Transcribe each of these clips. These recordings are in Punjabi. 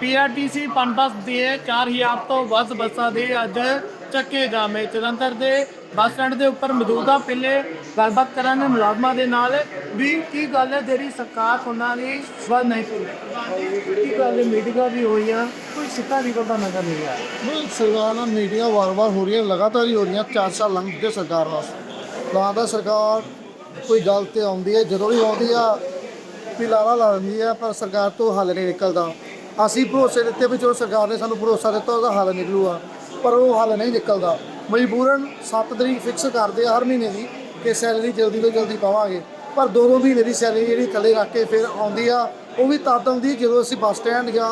ਪੀਆਰਟੀਸੀ ਪਨਬਸ ਦੇ 4000 ਤੋਂ ਵੱਧ ਬੱਸਾਂ ਦੇ ਅੱਜ ਚੱਕੇ ਜਾਮੇ। ਜਲੰਧਰ ਦੇ ਬੱਸ ਸਟੈਂਡ ਦੇ ਉੱਪਰ ਮੌਜੂਦਾ ਪਹਿਲੇ ਗੱਲਬਾਤ ਕਰਾਂਗੇ ਮੁਲਾਜ਼ਮਾਂ ਦੇ ਨਾਲ ਵੀ ਕੀ ਗੱਲ ਹੈ? ਜਿਹੜੀ ਸਰਕਾਰ ਉਹਨਾਂ ਦੀ ਸਵਾਲ ਨਹੀਂ ਸੁਣੀ। ਕੀ ਗੱਲ ਹੈ? ਮੀਟਿੰਗਾਂ ਵੀ ਹੋਈਆਂ, ਕੋਈ ਸਿੱਧਾ ਨਿਕਲਦਾ ਨਜ਼ਰ ਨਹੀਂ ਆਇਆ ਨਹੀਂ, ਸਰਕਾਰ ਨਾਲ ਮੀਟਿੰਗਾਂ ਵਾਰ-ਵਾਰ ਹੋ ਰਹੀਆਂ, ਲਗਾਤਾਰ ਹੀ ਹੋ ਰਹੀਆਂ 4 ਸਾਲ ਲੰਘ ਗਏ ਸਰਕਾਰ ਵਾਸਤੇ। ਨਾ ਤਾਂ ਸਰਕਾਰ ਕੋਈ ਗੱਲ ਤੇ ਆਉਂਦੀ ਹੈ, ਜਦੋਂ ਵੀ ਆਉਂਦੀ ਆ, ਵੀ ਲਾ ਦਿੰਦੀ ਆ ਪਰ ਸਰਕਾਰ ਤੋਂ ਹੱਲ ਨਹੀਂ ਨਿਕਲਦਾ। ਅਸੀਂ ਭਰੋਸੇ ਦਿੱਤੇ ਵੀ ਜੋ ਸਰਕਾਰ ਨੇ ਸਾਨੂੰ ਭਰੋਸਾ ਦਿੱਤਾ ਉਹਦਾ ਹੱਲ ਨਿਕਲੂਗਾ ਪਰ ਉਹ ਹੱਲ ਨਹੀਂ ਨਿਕਲਦਾ। ਮਜਬੂਰਨ 7 ਤਰੀਕ ਫਿਕਸ ਕਰਦੇ ਆ ਹਰ ਮਹੀਨੇ ਦੀ ਕਿ ਸੈਲਰੀ ਜਲਦੀ ਤੋਂ ਜਲਦੀ ਪਾਵਾਂਗੇ। ਪਰ ਦੋ ਦੋ ਮਹੀਨੇ ਦੀ ਸੈਲਰੀ ਜਿਹੜੀ ਥੱਲੇ ਰੱਖ ਕੇ ਫਿਰ ਆਉਂਦੀ ਆ ਉਹ ਵੀ ਤਦ ਆਉਂਦੀ ਜਦੋਂ ਅਸੀਂ ਬੱਸ ਸਟੈਂਡ ਜਾਂ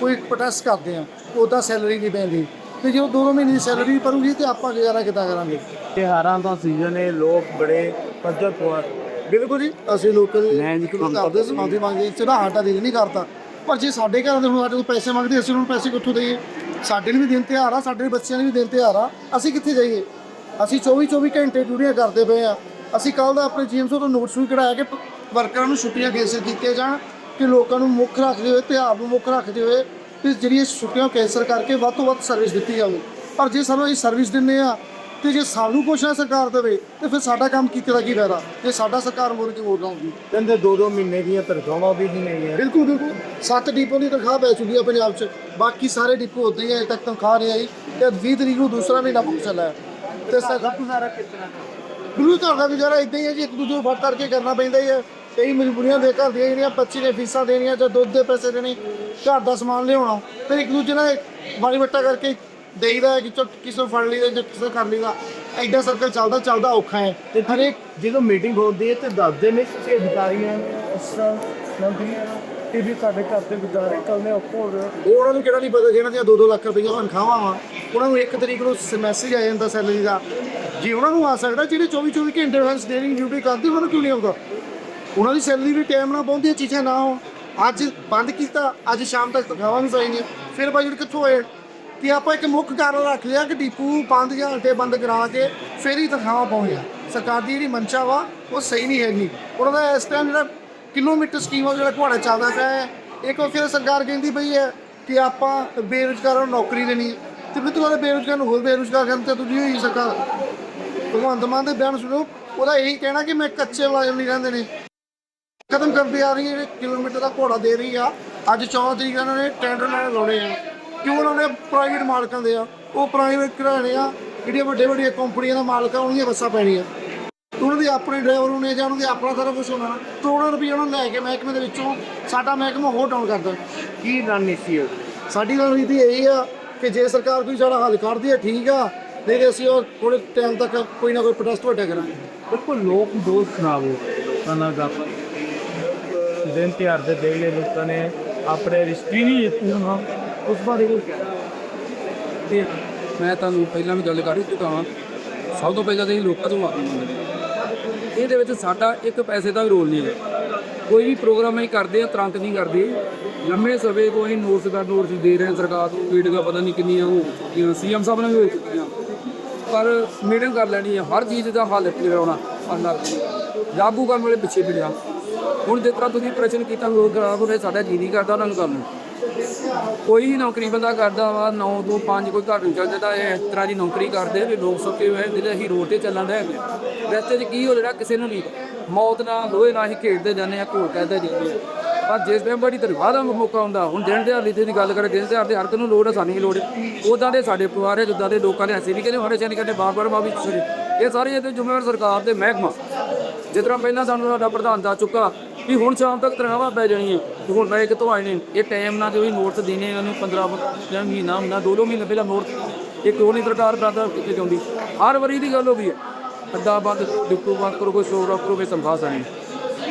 ਕੋਈ ਪ੍ਰੋਟੈਸਟ ਕਰਦੇ ਆ ਉਹਦਾ ਸੈਲਰੀ ਨਹੀਂ ਪੈਂਦੀ। ਤੇ ਜਦੋਂ ਦੋ ਦੋ ਮਹੀਨੇ ਦੀ ਸੈਲਰੀ ਭਰੂਗੀ ਤੇ ਆਪਾਂ ਗੁਜ਼ਾਰਾ ਕਿੱਦਾਂ ਕਰਾਂਗੇ? ਤਿਉਹਾਰਾਂ ਦਾ ਸੀਜ਼ਨ ਹੈ ਲੋਕ ਬੜੇ ਪੱਜਰ ਪੁਆਰ ਬਿਲਕੁਲ ਜੀ ਅਸੀਂ ਲੋਕਾਂ ਦੇ ਮੈਂ ਜੀ ਕੰਮ ਕਰਦੇ ਸੀ ਮਾਫੀ ਮੰਗਦੇ ਨਾ ਸਾਡਾ ਦਿਲ ਨਹੀਂ ਕਰਦਾ। ਪਰ ਜੇ ਸਾਡੇ ਘਰਾਂ ਦੇ ਹੁਣ ਸਾਡੇ ਕੋਲ ਪੈਸੇ ਮੰਗਦੇ ਅਸੀਂ ਉਹਨਾਂ ਨੂੰ ਪੈਸੇ ਕਿੱਥੋਂ ਦੇਈਏ? ਸਾਡੇ ਲਈ ਵੀ ਦਿਨ ਤਿਉਹਾਰ ਆ, ਸਾਡੇ ਬੱਚਿਆਂ ਲਈ ਵੀ ਦਿਨ ਤਿਉਹਾਰ ਆ। ਅਸੀਂ ਕਿੱਥੇ ਜਾਈਏ? ਅਸੀਂ 24 24 ਘੰਟੇ ਡਿਊਟੀਆਂ ਕਰਦੇ ਪਏ ਆ। ਅਸੀਂ ਕੱਲ ਦਾ ਆਪਣੇ ਜੀਐਮਸਓ ਤੋਂ ਨੋਟਿਸ ਵੀ ਕਢਾਇਆ ਕਿ ਵਰਕਰਾਂ ਨੂੰ ਛੁੱਟੀਆਂ ਕੈਂਸਲ ਕੀਤੀਆਂ ਜਾਣ, ਕਿ ਲੋਕਾਂ ਨੂੰ ਮੁੱਖ ਰੱਖਦੇ ਹੋਏ, ਤਿਉਹਾਰ ਨੂੰ ਮੁੱਖ ਰੱਖਦੇ ਹੋਏ, ਕਿ ਜਿਹੜੀਆਂ ਛੁੱਟੀਆਂ ਕੈਂਸਲ ਕਰਕੇ ਵੱਧ ਤੋਂ ਵੱਧ ਸਰਵਿਸ ਦਿੱਤੀ ਜਾਵੇ। ਪਰ ਜੇ ਸਾਨੂੰ ਇਹ ਸਰਵਿਸ ਦਿੰਦੇ ਆ ਤੇ ਜੇ ਸਾਨੂੰ ਕੁਛ ਨਾ ਸਰਕਾਰ ਦੇਵੇ ਤੇ ਫਿਰ ਸਾਡਾ ਕੰਮ ਕੀਤੇ ਦਾ ਕੀ ਫਾਇਦਾ? ਜੇ ਸਾਡਾ ਸਰਕਾਰ ਮੁੜ ਕੇ ਵੋਟ ਲਾਉਂਦੀ। ਕਹਿੰਦੇ ਦੋ ਦੋ ਮਹੀਨੇ ਦੀਆਂ ਤਨਖਾਹਾਂ ਵੀ ਨਹੀਂ ਹੈਗੀਆਂ। ਬਿਲਕੁਲ ਬਿਲਕੁਲ। ਸੱਤ ਡਿਪੋ ਦੀ ਤਨਖਾਹ ਪੈ ਚੁੱਕੀ ਹੈ ਪੰਜਾਬ 'ਚ। ਬਾਕੀ ਸਾਰੇ ਡਿਪੋ ਹੁੰਦੇ ਹੀ ਅਜੇ ਤੱਕ ਤਨਖਾਹ ਨਹੀਂ ਆਈ। ਤੇ 20 ਤਰੀਕ ਨੂੰ ਦੂਸਰਾ ਮਹੀਨਾ ਪਹੁੰਚ ਚੱਲਾ ਹੈ ਤੇ ਸਰ ਗੁਜ਼ਾਰਾ ਤਰ੍ਹਾਂ ਗੁਰੂ ਘਰ ਦਾ ਗੁਜ਼ਾਰਾ ਇਦਾਂ ਹੀ ਹੈ ਜੀ ਇੱਕ ਦੂਜੇ ਨੂੰ ਫੜ ਕਰਕੇ ਕਰਨਾ ਪੈਂਦਾ ਹੀ ਹੈ ਕਈ ਮਜਬੂਰੀਆਂ ਦੇ ਘਰ ਦੀਆਂ ਜਿਹੜੀਆਂ ਬੱਚੀ ਨੇ ਫੀਸਾਂ ਦੇਣੀਆਂ ਜਾਂ ਦੁੱਧ ਦੇ ਪੈਸੇ ਦੇਣੇ ਘਰ ਦਾ ਸਮਾਨ ਲਿਆਉਣਾ ਫਿਰ ਇੱਕ ਦੂਜੇ ਨਾਲ ਵਾਰੀ ਵੱਟਾ ਕਰਕੇ ਦੇਈਦਾ ਹੈ ਕਿ ਚੋ ਕਿਸੇ ਨੂੰ ਫੜ ਲਈਦਾ ਜਾਂ ਕਿਸੇ ਨੂੰ ਕਰ ਲਈਦਾ। ਐਡਾ ਸਰਕਲ ਚੱਲਦਾ ਚੱਲਦਾ ਔਖਾ ਹੈ। ਤੇ ਹਰੇਕ ਜਦੋਂ ਮੀਟਿੰਗ ਹੁੰਦੀ ਹੈ ਤੇ ਦੱਸਦੇ ਨੇ ਕਿ ਅਧਿਕਾਰੀਆਂ ਅਫਸਰਾਂ ਮੰਤਰੀਆਂ ਇਹ ਵੀ ਸਾਡੇ ਘਰ ਦੇ ਗੁਜ਼ਾਰੇ ਕਰਨੇ ਔਖੇ ਹੋ ਉਹ ਉਹਨਾਂ ਨੂੰ ਕਿਹੜਾ ਨਹੀਂ ਪਤਾ ਜਿਹਨਾਂ ਦੀਆਂ 2-2 ਲੱਖ ਰੁਪਈਆ ਤਨਖਾਹਾਂ ਵਾ। ਉਹਨਾਂ ਨੂੰ ਇੱਕ ਤਰੀਕ ਨੂੰ ਮੈਸੇਜ ਆ ਜਾਂਦਾ ਸੈਲਰੀ ਦਾ। ਜੀ ਉਹਨਾਂ ਨੂੰ ਆ ਸਕਦਾ ਜਿਹੜੇ 24-24 ਘੰਟੇ ਵਾਂਸ ਡੇਰੀ ਡਿਊਟੀ ਕਰਦੇ ਉਹਨਾਂ ਨੂੰ ਕਿਉਂ ਨਹੀਂ ਆਉਂਦਾ? ਉਹਨਾਂ ਦੀ ਸੈਲਰੀ ਵੀ ਟਾਈਮ ਨਾਲ ਪਹੁੰਚਦੀ ਚੀਜ਼ਾਂ ਨਾ ਹੋਣ। ਅੱਜ ਬੰਦ ਕੀਤਾ ਅੱਜ ਸ਼ਾਮ ਤੱਕ ਤਨਖਾਹਾਂ ਨਹੀਂ ਚਾਹੀਦੀਆਂ ਫਿਰ ਬਜਟ ਕਿੱਥੋਂ ਆਏ? ਕਿ ਆਪਾਂ ਇੱਕ ਮੁੱਖ ਕਾਰਨ ਰੱਖ ਲਿਆ ਕਿ ਡੀਪੂ ਬੰਦ ਜਾਂ ਘੰਟੇ ਬੰਦ ਕਰਾ ਕੇ ਫਿਰ ਹੀ ਤਨਖਾਹਾਂ ਪਾਉਣੀਆਂ ਸਰਕਾਰ ਦੀ ਜਿਹੜੀ ਮੰਸ਼ਾ ਵਾ, ਉਹ ਸਹੀ ਨਹੀਂ ਹੈਗੀ। ਉਹਨਾਂ ਦਾ ਇਸ ਟਾਈਮ ਜਿਹੜਾ ਕਿਲੋਮੀਟਰ ਸਕੀਮ ਆ ਜਿਹੜਾ ਘੁਆੜਾ ਚੱਲਦਾ ਪਿਆ ਹੈ। ਇੱਕ ਵਾਰ ਫਿਰ ਸਰਕਾਰ ਕਹਿੰਦੀ ਪਈ ਹੈ ਕਿ ਆਪਾਂ ਬੇਰੁਜ਼ਗਾਰਾਂ ਨੂੰ ਨੌਕਰੀ ਦੇਣੀ। ਹੈ ਤੇ ਫਿਰ ਤੁਹਾਡੇ ਬੇਰੁਜ਼ਗਾਰ ਨੂੰ ਹੋਰ ਬੇਰੁਜ਼ਗਾਰ ਕਰਨ ਤੇ ਤੁਸੀਂ ਹੋਈ ਸਰਕਾਰ। ਭਗਵੰਤ ਮਾਨ ਦੇ ਬਿਆਨ ਸੁਣੋ। ਉਹਦਾ ਇਹੀ ਕਹਿਣਾ ਕਿ ਮੈਂ ਕੱਚੇ ਮੁਲਾਜ਼ਮ ਨਹੀਂ ਰਹਿੰਦੇ ਨੇ। ਖਤਮ ਕਰਦੀ ਆ ਰਹੀ ਹੈ ਕਿਲੋਮੀਟਰ ਦਾ ਘੋੜਾ ਦੇ ਰਹੀ ਆ। ਅੱਜ 14 ਤਰੀਕ ਨੂੰ ਉਹਨਾਂ ਨੇ ਟੈਂਡਰ ਲੈਣੇ ਲਾਉਣੇ ਆ। ਕਿਉਂ ਉਹਨਾਂ ਨੇ ਪ੍ਰਾਈਵੇਟ ਮਾਲਕਾਂ ਦੇ ਆ? ਉਹ ਪ੍ਰਾਈਵੇਟ ਘਰਾਣੇ ਆ ਜਿਹੜੀਆਂ ਵੱਡੇ ਵੱਡੀਆਂ ਕੰਪਨੀਆਂ ਦਾ ਮਾਲਕ ਆ ਉਹਦੀਆਂ ਬੱਸਾਂ ਪੈਣੀਆਂ। ਤੇ ਉਹਨਾਂ ਦੇ ਆਪਣੇ ਡਰਾਈਵਰ ਹੋਣੇ ਜਾਂ ਉਹਨਾਂ ਦੇ ਆਪਣਾ ਸਾਰਾ ਕੁਝ ਹੋਣਾ ਕਰੋੜਾਂ ਰੁਪਏ ਉਹਨਾਂ ਲੈ ਕੇ ਮਹਿਕਮੇ ਦੇ ਵਿੱਚੋਂ ਸਾਡਾ ਮਹਿਕਮਾ ਹੋਰ ਡਾਊਨ ਕਰਦਾ। ਕੀ ਰਣਨੀਤੀ ਹੈ ਸਾਡੀ ਰਣਨੀਤੀ ਇਹੀ ਆ ਕਿ ਜੇ ਸਰਕਾਰ ਕੋਈ ਸਾਡਾ ਹੱਲ ਕਰਦੀ ਹੈ ਠੀਕ ਆ ਨਹੀਂ ਤੇ ਅਸੀਂ ਉਹ ਥੋੜੇ ਟਾਈਮ ਤੱਕ ਕੋਈ ਨਾ ਕੋਈ ਪ੍ਰੋਟੈਸਟ ਵੱਡਾ ਕਰਾਂਗੇ। ਬਿਲਕੁਲ ਲੋਕ ਦੋਸਤ ਖਰਾਬ ਹੋ ਕਨਾ ਦਾ ਦਿਨ ਤਿਉਹਾਰ ਦੇ ਦੇਲੇ ਲੋਕਾਂ ਨੇ ਆਪਣੇ ਰਿਸ਼ਤੇ ਨਹੀਂ ਜਿੱਤੇ ਹਾਂ ਉਸ ਬਾਰੇ ਕੀ ਕਹਿਣਾ। ਤੇ ਮੈਂ ਤੁਹਾਨੂੰ ਪਹਿਲਾਂ ਵੀ ਗੱਲ ਕਰ ਚੁੱਕਾ ਹਾਂ। ਸਭ ਤੋਂ ਪਹਿਲਾਂ ਤਾਂ ਅਸੀਂ ਲੋਕਾਂ ਤੋਂ ਮਾਫੀ ਮੰਗਦੇ ਹਾਂ। ਇਹਦੇ ਵਿੱਚ ਸਾਡਾ ਇੱਕ ਪੈਸੇ ਦਾ ਵੀ ਰੋਲ ਨਹੀਂ ਹੈ ਕੋਈ ਵੀ ਪ੍ਰੋਗਰਾਮ ਅਸੀਂ ਕਰਦੇ ਆ ਤੁਰੰਤ ਨਹੀਂ ਕਰਦੇ। ਲੰਮੇ ਸਮੇਂ ਤੋਂ ਅਸੀਂ ਨੋਟਸ ਦਾ ਨੋਟਸ ਦੇ ਰਹੇ ਹਾਂ, ਸਰਕਾਰ ਨੂੰ ਮੀਟਿੰਗਾਂ ਪਤਾ ਨਹੀਂ ਕਿੰਨੀਆਂ ਹੋ ਚੁੱਕੀਆਂ ਸੀਐਮ ਸਾਹਿਬ ਨਾਲ ਵੀ ਹੋ ਚੁੱਕੀਆਂ। ਪਰ ਮੀਟਿੰਗ ਕਰ ਲੈਣੀ ਹੈ। ਹਰ ਚੀਜ਼ ਦਾ ਹੱਲ ਕਰਾਉਣਾ ਆਉਣਾ ਲਾਗੂ ਕਰਨ ਵਾਲੇ ਪਿੱਛੇ ਫਿਰਿਆ ਹੁਣ ਜਿਸ ਤਰ੍ਹਾਂ ਤੁਸੀਂ ਪ੍ਰਸ਼ਨ ਕੀਤਾ ਲੋਕ ਖਰਾਬ ਹੋ ਰਹੇ ਸਾਡਾ ਜੀ ਨਹੀਂ ਕਰਦਾ ਉਹਨਾਂ ਨੂੰ ਕਰਨ ਨੂੰ। ਕੋਈ ਨੌਕਰੀ ਬੰਦਾ ਕਰਦਾ ਵਾ 9 ਤੋਂ 5 ਕੋਈ ਘਰ ਨੂੰ ਚੱਲ ਜਾਂਦਾ, ਇਹ ਇਸ ਤਰ੍ਹਾਂ ਦੀ ਨੌਕਰੀ ਕਰਦੇ ਵੀ ਲੋਕ ਸੁੱਕੇ ਹੋਏ ਜਿਹੜੇ ਅਸੀਂ ਰੋਡ ਤੇ ਚੱਲਣ ਦੇ ਰਸਤੇ 'ਚ ਕੀ ਹੋ ਜਿਹੜਾ ਕਿਸੇ ਨੂੰ ਨਹੀਂ ਮੌਤ ਨਾਲ ਲੋਹੇ ਨਾਲ ਅਸੀਂ ਖੇਡਦੇ ਜਾਂਦੇ ਆ, ਘੋਲ ਕਹਿੰਦੇ ਜਾਂਦੇ ਆ। ਪਰ ਜਿਸ ਟਾਈਮ ਬੜੀ ਤਨਖਾਹ ਦਾ ਮੌਕਾ ਹੁੰਦਾ, ਹੁਣ ਦਿਨ ਦਿਹਾੜ ਦੀ ਦੀ ਗੱਲ ਕਰੇ, ਦਿਨ ਦਿਹਾੜ ਦੇ ਹਰ ਨੂੰ ਲੋੜ ਹੈ ਸਾਨੂੰ ਵੀ ਲੋੜ ਹੈ ਉਦਾਂ ਦੇ ਸਾਡੇ ਪਰਿਵਾਰ ਹੈ ਜਿੱਦਾਂ ਦੇ ਲੋਕਾਂ ਦੇ ਅਸੀਂ ਵੀ ਕਹਿੰਦੇ ਹਰੇ ਚੰਨ ਕਹਿੰਦੇ, ਬਾਰ-ਬਾਰ ਮਾਫੀ ਇਹ ਸਾਰੇ ਇਹਦੇ ਜ਼ਿੰਮੇਵਾਰ ਸਰਕਾਰ ਦੇ ਮਹਿਕਮਾ। ਜਿਸ ਤਰ੍ਹਾਂ ਪਹਿਲਾਂ ਸਾਨੂੰ ਸਾਡਾ ਪ੍ਰਧਾਨ ਦਾ ਚੁੱਕਾ ਵੀ ਹੁਣ ਸ਼ਾਮ ਤੱਕ ਤਨਖਾਹਾਂ ਪੈ ਜਾਣੀਆਂ। ਤੇ ਹੁਣ ਮੈਂ ਕਿਤੋਂ ਆਏ ਨੇ। ਇਹ ਟਾਈਮ ਨਾਲ ਜੋ ਵੀ ਨੋਟਸ ਦੇਣੇ ਉਹਨੂੰ 15 ਜਾਂ ਮਹੀਨਾ ਮਹੀਨਾ, ਦੋ ਦੋ ਮਹੀਨੇ ਪਹਿਲਾਂ ਨੋਟਸ ਇਹ ਕਿਉਂ ਨਹੀਂ ਸਰਕਾਰ ਬਰਾਦਰ ਕਿਤੇ ਚਾਹੁੰਦੀ। ਹਰ ਵਾਰੀ ਦੀ ਗੱਲ ਹੋ ਗਈ ਹੈ। ਅੱਡਾ ਬੰਦ, ਡਿਪੂ ਬੰਦ ਕਰੋ, ਕੋਈ ਸ਼ੋਰ ਰੱਖ ਕਰੋ, ਕੋਈ ਸੰਭਾਲ ਸਾਣੀ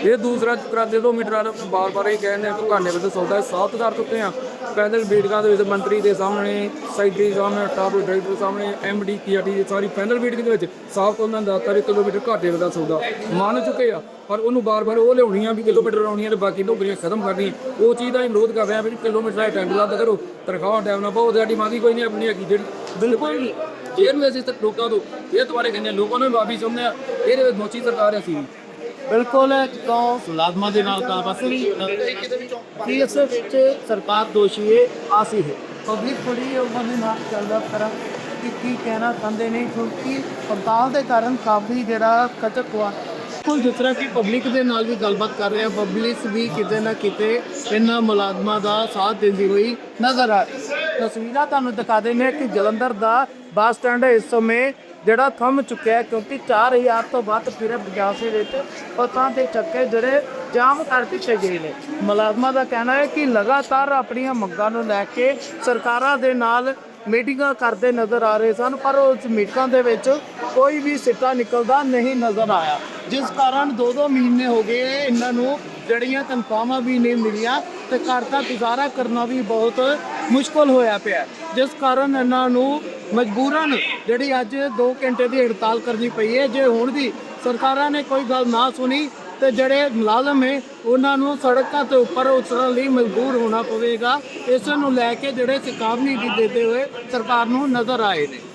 ਇਹ ਦੂਸਰਾ ਕਰਾ ਦੇ ਦੋ ਮੀਟਰ ਬਾਰ ਬਾਰ ਇਹ ਕਹਿੰਦੇ ਘਾਣੇ ਵਿੱਚ ਸੌਦਾ ਸਾਫ਼ ਕਰ ਚੁੱਕੇ ਆ। ਪੈਦਲ ਮੀਟਿੰਗਾਂ ਦੇ ਵਿੱਚ ਮੰਤਰੀ ਦੇ ਸਾਹਮਣੇ ਸੈਕਟਰੀ ਸਾਹਮਣੇ ਟਾਪ ਡਾਇਰੈਕਟਰ ਸਾਹਮਣੇ ਐਮਡੀ ਪੀਆਰਟੀ ਦੀ ਸਾਰੀ ਪੈਦਲ ਮੀਟਿੰਗ ਦੇ ਵਿੱਚ ਸਾਫ਼ ਉਹਨਾਂ ਦਾ ਤਰੇ ਕਿਲੋਮੀਟਰ ਘਾਟੇ ਦਾ ਸੌਦਾ ਮੰਨ ਚੁੱਕੇ ਆ ਪਰ ਉਹਨੂੰ ਬਾਰ-ਬਾਰ ਉਹ ਲਿਆਉਣੀਆਂ ਵੀ ਕਿਲੋਮੀਟਰ ਆਉਣੀਆਂ ਤੇ ਬਾਕੀ ਨੌਕਰੀਆਂ ਖਤਮ ਕਰਨੀਆਂ। ਉਹ ਚੀਜ਼ ਦਾ ਹੀ ਵਿਰੋਧ ਕਰ ਰਹੇ ਵੀ ਕਿਲੋਮੀਟਰ ਦਾ ਟਾਈਮ ਰੱਦ ਕਰੋ ਤਨਖਾਹ ਟਾਈਮ ਨਾ ਪਾਓ ਸਾਡੀ ਮੰਗੀ ਕੋਈ ਨਹੀਂ ਆਪਣੀ ਹੈਗੀ ਜਿਹੜੀ ਬਿਲਕੁਲ ਨਹੀਂ ਇਹਨੂੰ ਅਸੀਂ ਤੱਕ ਲੋਕਾਂ ਤੋਂ ਇਹ ਦੁਬਾਰੇ ਕਹਿੰਦੇ ਆ, ਲੋਕਾਂ ਨੂੰ ਵੀ ਮਾਫੀ ਚਾਹੁੰਦੇ ਆ ਇਹਦੇ ਵਿੱਚ ਮੋਚੀ ਸਰਕਾਰ ਹੈ ਅਸੀਂ ਬਿਲਕੁਲ ਤੋਂ ਮੁਲਾਜ਼ਮਾਂ ਦੇ ਨਾਲ ਤਾਂ ਬਸ ਨਹੀਂ ਕਿ ਇਸ ਵਿੱਚ ਸਰਕਾਰ ਦੋਸ਼ੀ ਹੈ ਆਸੀ ਹੈ ਪਬਲਿਕ ਬੜੀ ਉਹਨਾਂ ਦੇ ਨਾਲ ਚੱਲਦਾ ਕਰਾਂ ਕਿ ਕੀ ਕਹਿਣਾ ਚਾਹੁੰਦੇ ਨੇ? ਕਿਉਂਕਿ ਪੜਤਾਲ ਦੇ ਕਾਰਨ ਕਾਫੀ ਜਿਹੜਾ ਕਚਕ ਹੋਆ। ਕੁਝ ਜਿਸ ਤਰ੍ਹਾਂ ਕਿ ਪਬਲਿਕ ਦੇ ਨਾਲ ਵੀ ਗੱਲਬਾਤ ਕਰ ਰਹੇ ਆ ਪਬਲਿਕ ਵੀ ਕਿਤੇ ਨਾ ਕਿਤੇ ਇਹਨਾਂ ਮੁਲਾਜ਼ਮਾਂ ਦਾ ਸਾਥ ਦਿੰਦੀ ਹੋਈ ਨਜ਼ਰ ਆ ਰਹੀ। ਤਸਵੀਰਾਂ ਤੁਹਾਨੂੰ ਦਿਖਾ ਦਿੰਦੇ ਹਾਂ ਕਿ ਜਲੰਧਰ ਦਾ ਬੱਸ ਸਟੈਂਡ ਇਸ ਸਮੇਂ ਜਿਹੜਾ ਥੰਮ ਚੁੱਕਿਆ ਹੈ, ਕਿਉਂਕਿ 4000 ਤੋਂ ਵੱਧ ਫਿਰ ਬਾਜ਼ਾਰ ਦੇ ਵਿੱਚ ਪਤਾਂ ਤੇ ਚੱਕੇ ਜਿਹੜੇ ਜਾਮ ਕਰ ਦਿੱਤੇ ਗਏ ਨੇ। ਮੁਲਾਜ਼ਮਾਂ ਦਾ ਕਹਿਣਾ ਹੈ ਕਿ ਲਗਾਤਾਰ ਆਪਣੀਆਂ ਮੰਗਾਂ ਨੂੰ ਲੈ ਕੇ ਸਰਕਾਰਾਂ ਦੇ ਨਾਲ ਮੀਟਿੰਗਾਂ ਕਰਦੇ ਨਜ਼ਰ ਆ ਰਹੇ ਸਨ, ਪਰ ਉਸ ਮੀਟਿੰਗਾਂ ਦੇ ਵਿੱਚ ਕੋਈ ਵੀ ਸਿੱਟਾ ਨਿਕਲਦਾ ਨਹੀਂ ਨਜ਼ਰ ਆਇਆ। ਜਿਸ ਕਾਰਨ 2-2 ਮਹੀਨੇ ਹੋ ਗਏ, ਇਹਨਾਂ ਨੂੰ ਜੜੀਆਂ ਤਨਖਾਹਾਂ ਵੀ ਨਹੀਂ ਮਿਲੀਆਂ ਤੇ ਘਰ ਦਾ ਗੁਜ਼ਾਰਾ ਕਰਨਾ ਵੀ ਬਹੁਤ ਮੁਸ਼ਕਲ ਹੋਇਆ ਪਿਆ। ਜਿਸ ਕਾਰਨ ਇਹਨਾਂ ਨੂੰ ਮਜਬੂਰਨ ਜਿਹੜੀ ਅੱਜ 2 ਘੰਟੇ ਦੀ ਹੜਤਾਲ ਕਰਨੀ ਪਈ ਹੈ, ਜੇ ਹੁਣ ਵੀ ਸਰਕਾਰਾਂ ਨੇ ਕੋਈ ਗੱਲ ਨਾ ਸੁਣੀ ਤੇ ਜਿਹੜੇ ਮੁਲਾਜ਼ਮ ਹੈ ਉਹਨਾਂ ਨੂੰ ਸੜਕਾਂ ਤੇ ਉੱਪਰ ਉਤਰਨ ਲਈ ਮਜਬੂਰ ਹੋਣਾ ਪਵੇਗਾ। ਇਸ ਨੂੰ ਲੈ ਕੇ ਜਿਹੜੇ ਚੇਤਾਵਨੀ ਵੀ ਦਿੱਤੇ ਹੋਏ ਸਰਕਾਰ ਨੂੰ ਨਜ਼ਰ ਆਏ ਨੇ।